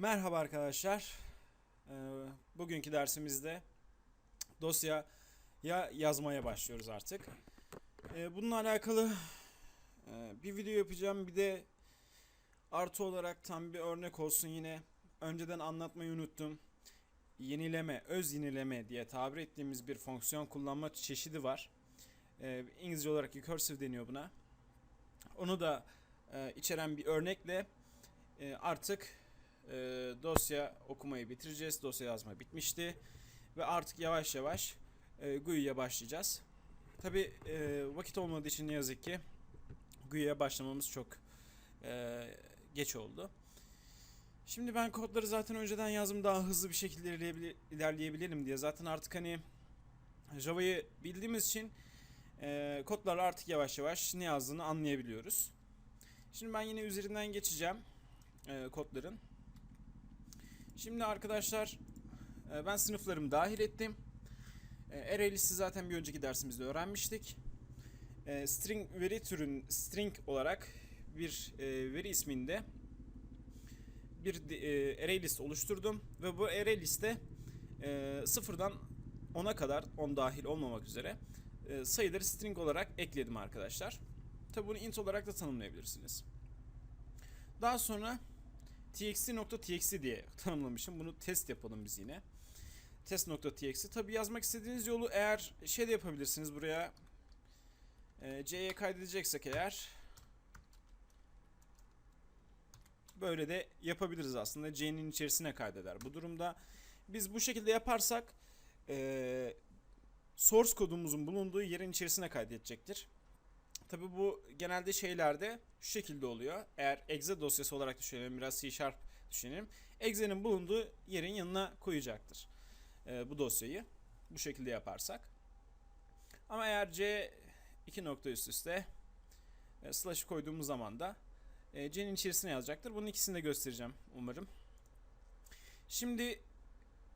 Merhaba arkadaşlar. Ee, bugünkü dersimizde dosya ya yazmaya başlıyoruz artık. Ee, bununla alakalı e, bir video yapacağım. Bir de artı olarak tam bir örnek olsun yine. Önceden anlatmayı unuttum. Yenileme, öz yenileme diye tabir ettiğimiz bir fonksiyon kullanma çeşidi var. Ee, İngilizce olarak recursive deniyor buna. Onu da e, içeren bir örnekle e, artık e, dosya okumayı bitireceğiz. Dosya yazma bitmişti. Ve artık yavaş yavaş e, GUI'ye başlayacağız. Tabi e, vakit olmadığı için ne yazık ki GUI'ye başlamamız çok e, geç oldu. Şimdi ben kodları zaten önceden yazdım daha hızlı bir şekilde ilerleyebil- ilerleyebilirim diye. Zaten artık hani Java'yı bildiğimiz için e, kodlarla artık yavaş yavaş ne yazdığını anlayabiliyoruz. Şimdi ben yine üzerinden geçeceğim e, kodların. Şimdi arkadaşlar e, ben sınıflarımı dahil ettim. E, array list'i zaten bir önceki dersimizde öğrenmiştik. E, string veri türün string olarak bir e, veri isminde bir e, array list oluşturdum ve bu array liste e, sıfırdan 10'a kadar 10 dahil olmamak üzere e, sayıları string olarak ekledim arkadaşlar. Tabi bunu int olarak da tanımlayabilirsiniz. Daha sonra txt.txt diye tanımlamışım. Bunu test yapalım biz yine. Test.txt. Tabi yazmak istediğiniz yolu eğer şey de yapabilirsiniz buraya e, c'ye kaydedeceksek eğer böyle de yapabiliriz aslında. c'nin içerisine kaydeder. Bu durumda biz bu şekilde yaparsak e, source kodumuzun bulunduğu yerin içerisine kaydedecektir. Tabi bu genelde şeylerde şu şekilde oluyor. Eğer exe dosyası olarak düşünelim, biraz C Sharp düşünelim. Exe'nin bulunduğu yerin yanına koyacaktır e, bu dosyayı. Bu şekilde yaparsak. Ama eğer C iki nokta üst üste e, slash koyduğumuz zaman da e, C'nin içerisine yazacaktır. Bunun ikisini de göstereceğim umarım. Şimdi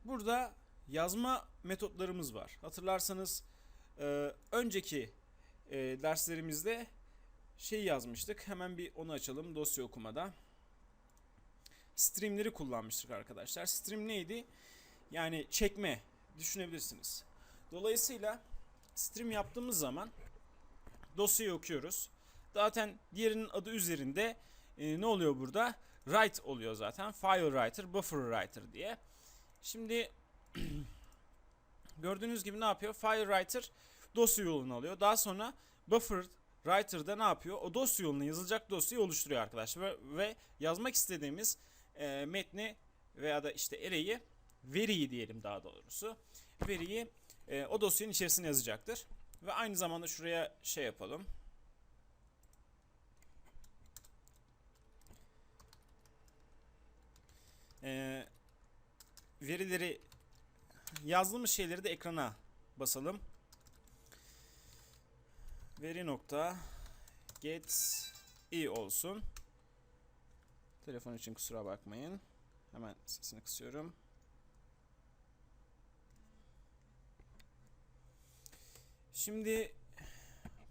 burada yazma metotlarımız var. Hatırlarsanız e, önceki e, derslerimizde şey yazmıştık. Hemen bir onu açalım dosya okumada. Streamleri kullanmıştık arkadaşlar. Stream neydi? Yani çekme düşünebilirsiniz. Dolayısıyla stream yaptığımız zaman dosyayı okuyoruz. Zaten diğerinin adı üzerinde e, ne oluyor burada? Write oluyor zaten. File writer, buffer writer diye. Şimdi gördüğünüz gibi ne yapıyor? File writer dosya yolunu alıyor. Daha sonra buffer writer'da ne yapıyor? O dosya yoluna yazılacak dosyayı oluşturuyor arkadaşlar ve, ve yazmak istediğimiz e, metni veya da işte array'i veriyi diyelim daha doğrusu. Veriyi e, o dosyanın içerisine yazacaktır. Ve aynı zamanda şuraya şey yapalım. E, verileri yazdığımız şeyleri de ekrana basalım. Veri nokta get i olsun. Telefon için kusura bakmayın. Hemen sesini kısıyorum. Şimdi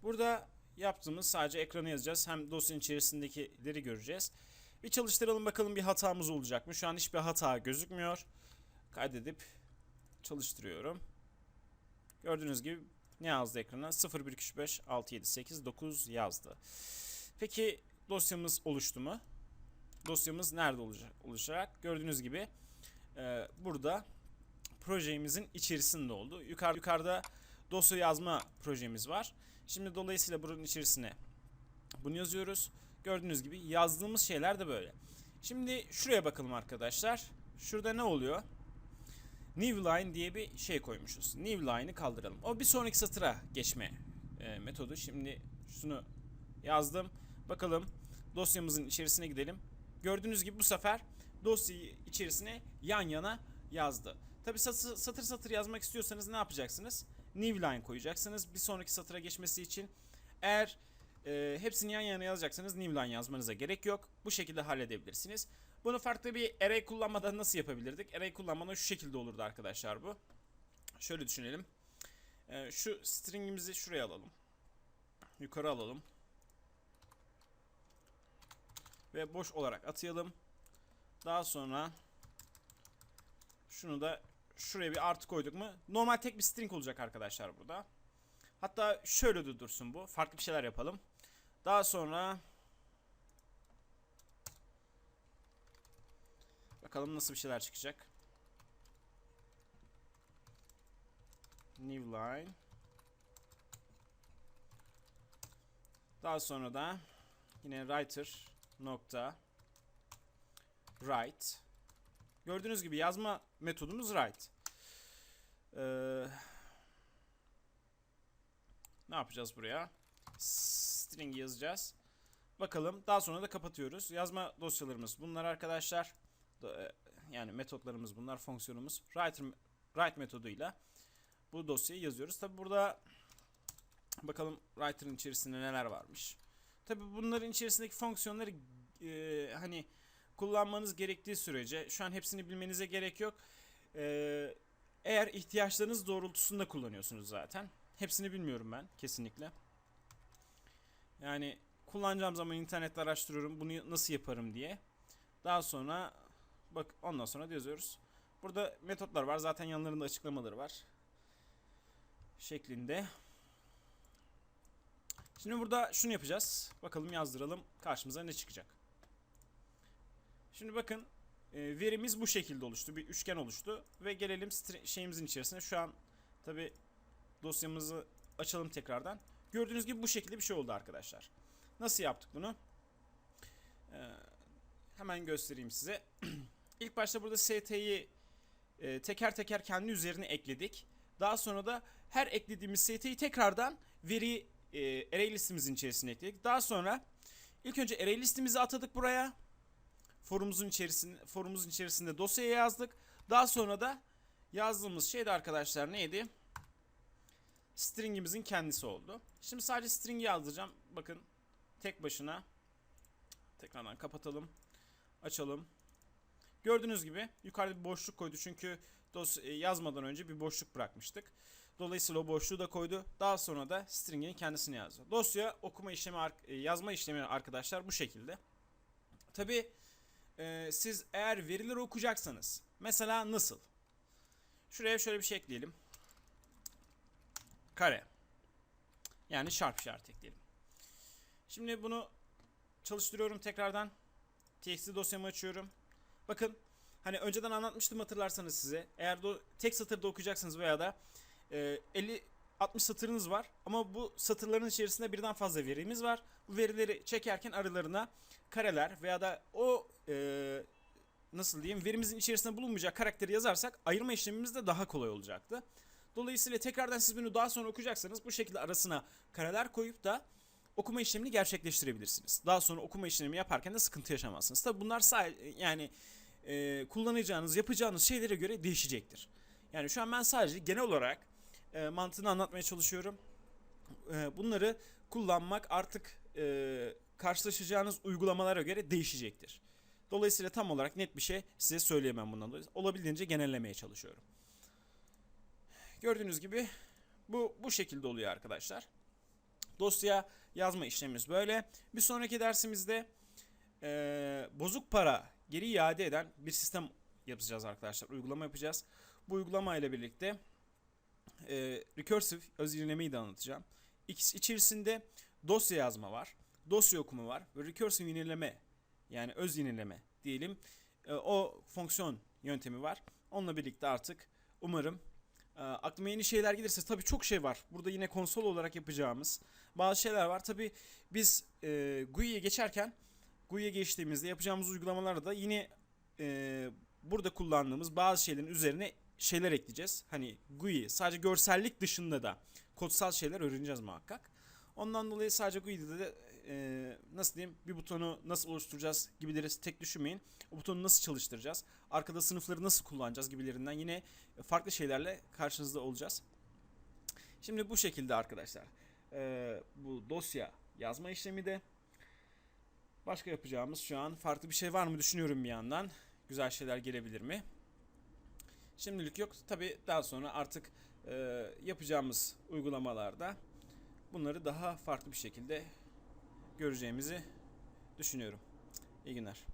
burada yaptığımız sadece ekranı yazacağız. Hem dosyanın içerisindekileri göreceğiz. Bir çalıştıralım bakalım bir hatamız olacak mı? Şu an hiçbir hata gözükmüyor. Kaydedip çalıştırıyorum. Gördüğünüz gibi ne yazdı ekrana? 0, 1, 2, 5, 6, 7, 8, 9 yazdı. Peki dosyamız oluştu mu? Dosyamız nerede olacak? oluşacak? Gördüğünüz gibi e, burada projemizin içerisinde oldu. Yukarı, yukarıda dosya yazma projemiz var. Şimdi dolayısıyla buranın içerisine bunu yazıyoruz. Gördüğünüz gibi yazdığımız şeyler de böyle. Şimdi şuraya bakalım arkadaşlar. Şurada ne oluyor? New line diye bir şey koymuşuz. New line'ı kaldıralım. O bir sonraki satıra geçme e, metodu. Şimdi şunu yazdım. Bakalım dosyamızın içerisine gidelim. Gördüğünüz gibi bu sefer dosyayı içerisine yan yana yazdı. Tabi satır, satır yazmak istiyorsanız ne yapacaksınız? New line koyacaksınız bir sonraki satıra geçmesi için. Eğer e, hepsini yan yana yazacaksanız new line yazmanıza gerek yok. Bu şekilde halledebilirsiniz. Bunu farklı bir array kullanmadan nasıl yapabilirdik? Array kullanmadan şu şekilde olurdu arkadaşlar bu. Şöyle düşünelim. E, şu stringimizi şuraya alalım. Yukarı alalım. Ve boş olarak atayalım. Daha sonra Şunu da şuraya bir artı koyduk mu? Normal tek bir string olacak arkadaşlar burada. Hatta şöyle de dursun bu. Farklı bir şeyler yapalım. Daha sonra bakalım nasıl bir şeyler çıkacak. New line. Daha sonra da yine writer nokta write. Gördüğünüz gibi yazma metodumuz write. Ee, ne yapacağız buraya? String yazacağız. Bakalım. Daha sonra da kapatıyoruz. Yazma dosyalarımız bunlar arkadaşlar. Da- e, Yani metotlarımız bunlar. Fonksiyonumuz. Writer, write metoduyla bu dosyayı yazıyoruz. Tabi burada bakalım writer'ın içerisinde neler varmış. Tabi bunların içerisindeki fonksiyonları e, hani kullanmanız gerektiği sürece şu an hepsini bilmenize gerek yok. E, eğer ihtiyaçlarınız doğrultusunda kullanıyorsunuz zaten. Hepsini bilmiyorum ben kesinlikle. Yani kullanacağım zaman internette araştırıyorum bunu nasıl yaparım diye. Daha sonra bak ondan sonra da yazıyoruz. Burada metotlar var. Zaten yanlarında açıklamaları var. Şeklinde. Şimdi burada şunu yapacağız. Bakalım yazdıralım. Karşımıza ne çıkacak. Şimdi bakın e, verimiz bu şekilde oluştu. Bir üçgen oluştu. Ve gelelim şeyimizin içerisine. Şu an tabi dosyamızı açalım tekrardan. Gördüğünüz gibi bu şekilde bir şey oldu arkadaşlar. Nasıl yaptık bunu? Ee, hemen göstereyim size. İlk başta burada st'yi e, teker teker kendi üzerine ekledik. Daha sonra da her eklediğimiz st'yi tekrardan veri e, array listemizin içerisine ekledik. Daha sonra ilk önce array listemizi atadık buraya. Forumumuzun içerisinde forumumuzun içerisinde dosyaya yazdık. Daha sonra da yazdığımız şey de arkadaşlar neydi? String'imizin kendisi oldu. Şimdi sadece string yazdıracağım. Bakın tek başına tekrardan kapatalım. Açalım. Gördüğünüz gibi yukarıda bir boşluk koydu çünkü dosya e, yazmadan önce bir boşluk bırakmıştık. Dolayısıyla o boşluğu da koydu. Daha sonra da string'in kendisini yazdı. Dosya okuma işlemi, e, yazma işlemi arkadaşlar bu şekilde. Tabi siz eğer verileri okuyacaksanız mesela nasıl? Şuraya şöyle bir şey ekleyelim. Kare. Yani şarp işareti ekleyelim. Şimdi bunu çalıştırıyorum tekrardan. TXT dosyamı açıyorum. Bakın hani önceden anlatmıştım hatırlarsanız size. Eğer do- tek satırda okuyacaksınız veya da e, 50 60 satırınız var ama bu satırların içerisinde birden fazla verimiz var. Bu verileri çekerken aralarına kareler veya da o e, nasıl diyeyim verimizin içerisinde bulunmayacak karakteri yazarsak ayırma işlemimiz de daha kolay olacaktı. Dolayısıyla tekrardan siz bunu daha sonra okuyacaksanız bu şekilde arasına kareler koyup da okuma işlemini gerçekleştirebilirsiniz. Daha sonra okuma işlemi yaparken de sıkıntı yaşamazsınız. Tabi bunlar sadece yani e, kullanacağınız, yapacağınız şeylere göre değişecektir. Yani şu an ben sadece genel olarak e, mantığını anlatmaya çalışıyorum. E, bunları kullanmak artık e, karşılaşacağınız uygulamalara göre değişecektir. Dolayısıyla tam olarak net bir şey size söyleyemem bundan dolayı. Olabildiğince genellemeye çalışıyorum. Gördüğünüz gibi bu bu şekilde oluyor arkadaşlar. Dosya yazma işlemimiz böyle. Bir sonraki dersimizde e, bozuk para geri iade eden bir sistem yapacağız arkadaşlar. Uygulama yapacağız. Bu uygulama ile birlikte e, recursive öz yenilemeyi de anlatacağım. İkisi içerisinde dosya yazma var, dosya okuma var ve recursive yenileme yani öz yenileme diyelim. E, o fonksiyon yöntemi var. Onunla birlikte artık umarım e, aklıma yeni şeyler gelirse tabii çok şey var. Burada yine konsol olarak yapacağımız bazı şeyler var. Tabii biz e, GUI'ye geçerken GUI'ye geçtiğimizde yapacağımız uygulamalarda da yine e, burada kullandığımız bazı şeylerin üzerine şeyler ekleyeceğiz. Hani GUI sadece görsellik dışında da kodsal şeyler öğreneceğiz muhakkak. Ondan dolayı sadece GUI'de de e, nasıl diyeyim bir butonu nasıl oluşturacağız gibileri tek düşünmeyin. O butonu nasıl çalıştıracağız? Arkada sınıfları nasıl kullanacağız gibilerinden yine farklı şeylerle karşınızda olacağız. Şimdi bu şekilde arkadaşlar. E, bu dosya yazma işlemi de başka yapacağımız şu an farklı bir şey var mı düşünüyorum bir yandan. Güzel şeyler gelebilir mi? Şimdilik yok. Tabi daha sonra artık e, yapacağımız uygulamalarda bunları daha farklı bir şekilde göreceğimizi düşünüyorum. İyi günler.